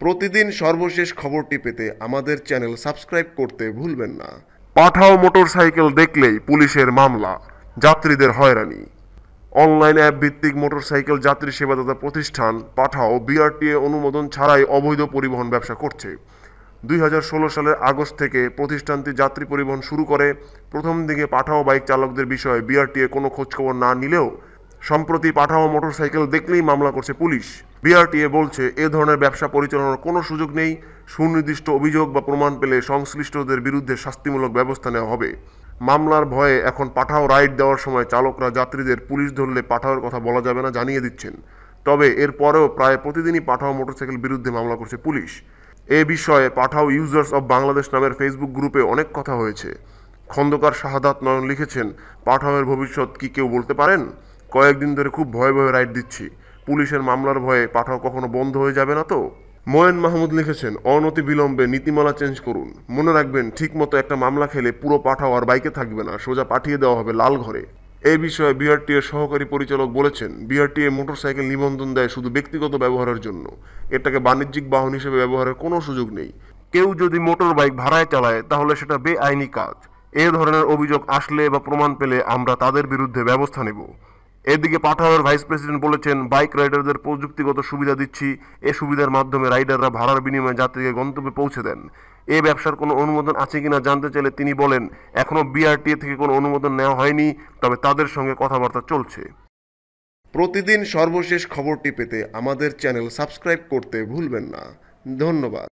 প্রতিদিন সর্বশেষ খবরটি পেতে আমাদের চ্যানেল সাবস্ক্রাইব করতে ভুলবেন না। পাঠাও মোটরসাইকেল দেখলেই পুলিশের মামলা, যাত্রীদের হয়রানি। অনলাইন অ্যাপ ভিত্তিক মোটরসাইকেল যাত্রী সেবাদাতা প্রতিষ্ঠান পাঠাও বিআরটিএ অনুমোদন ছাড়াই অবৈধ পরিবহন ব্যবসা করছে। দুই হাজার ষোলো সালের আগস্ট থেকে প্রতিষ্ঠানটি যাত্রী পরিবহন শুরু করে। প্রথম দিকে পাঠাও বাইক চালকদের বিষয়ে বিআরটিএ কোনো খোঁজখবর না নিলেও সম্প্রতি পাঠাও মোটরসাইকেল দেখলেই মামলা করছে পুলিশ। বিআরটিএ বলছে, এ ধরনের ব্যবসা পরিচালনার কোনো সুযোগ নেই। সুনির্দিষ্ট অভিযোগ বা প্রমাণ পেলে সংশ্লিষ্টদের বিরুদ্ধে শাস্তিমূলক ব্যবস্থা নেওয়া হবে। মামলার ভয়ে এখন পাঠাও রাইড দেওয়ার সময় চালকরা যাত্রীদের পুলিশ ধরলে পাঠাওয়ের কথা বলা যাবে না জানিয়ে দিচ্ছেন। তবে এরপরেও প্রায় প্রতিদিনই পাঠাও মোটরসাইকেল বিরুদ্ধে মামলা করছে পুলিশ। এ বিষয়ে পাঠাও ইউজার্স অব বাংলাদেশ নামের ফেসবুক গ্রুপে অনেক কথা হয়েছে। খন্দকার শাহাদাত নয়ন লিখেছেন, পাঠাওয়ের ভবিষ্যৎ কি কেউ বলতে পারেন? কয়েকদিন ধরে খুব ভয়ে ভয়ে রাইড দিচ্ছি। পুলিশের মামলার ভয়ে পাঠাও কখনো বন্ধ হয়ে যাবে না তো? মোয়েন মাহমুদ লিখেছেন, অনতি বিলম্বে নীতিমালা চেঞ্জ করুন। মনে রাখবেন, ঠিকমতো একটা মামলা খেলে পুরো পাঠাও আর বাইকে থাকবে না, সোজা পাঠিয়ে দেওয়া হবে লাল ঘরে। এ বিষয়ে বিআরটিএ সহকারী পরিচালক বলেছেন বিআরটিএ মোটরসাইকেল নিবন্ধন দেয় শুধু ব্যক্তিগত ব্যবহারের জন্য। এটাকে বাণিজ্যিক বাহন হিসেবে ব্যবহারের কোনো সুযোগ নেই। কেউ যদি মোটর বাইক ভাড়ায় চালায়, তাহলে সেটা বেআইনি কাজ। এ ধরনের অভিযোগ আসলে বা প্রমাণ পেলে আমরা তাদের বিরুদ্ধে ব্যবস্থা নেব। এদিকে পাঠাওয়ের ভাইস প্রেসিডেন্ট বলেছেন, বাইক রাইডারদের প্রযুক্তিগত সুবিধা দিচ্ছি, এ সুবিধার মাধ্যমে রাইডাররা ভাড়ার বিনিময়ে যাত্রীকে গন্তব্যে পৌঁছে দেন। এ ব্যবসার কোনো অনুমোদন আছে কিনা জানতে চাইলে তিনি বলেন এখনও বিআরটিএ থেকে কোনো অনুমোদন নেওয়া হয়নি, তবে তাদের সঙ্গে কথাবার্তা চলছে। প্রতিদিন সর্বশেষ খবরটি পেতে আমাদের চ্যানেল সাবস্ক্রাইব করতে ভুলবেন না। ধন্যবাদ।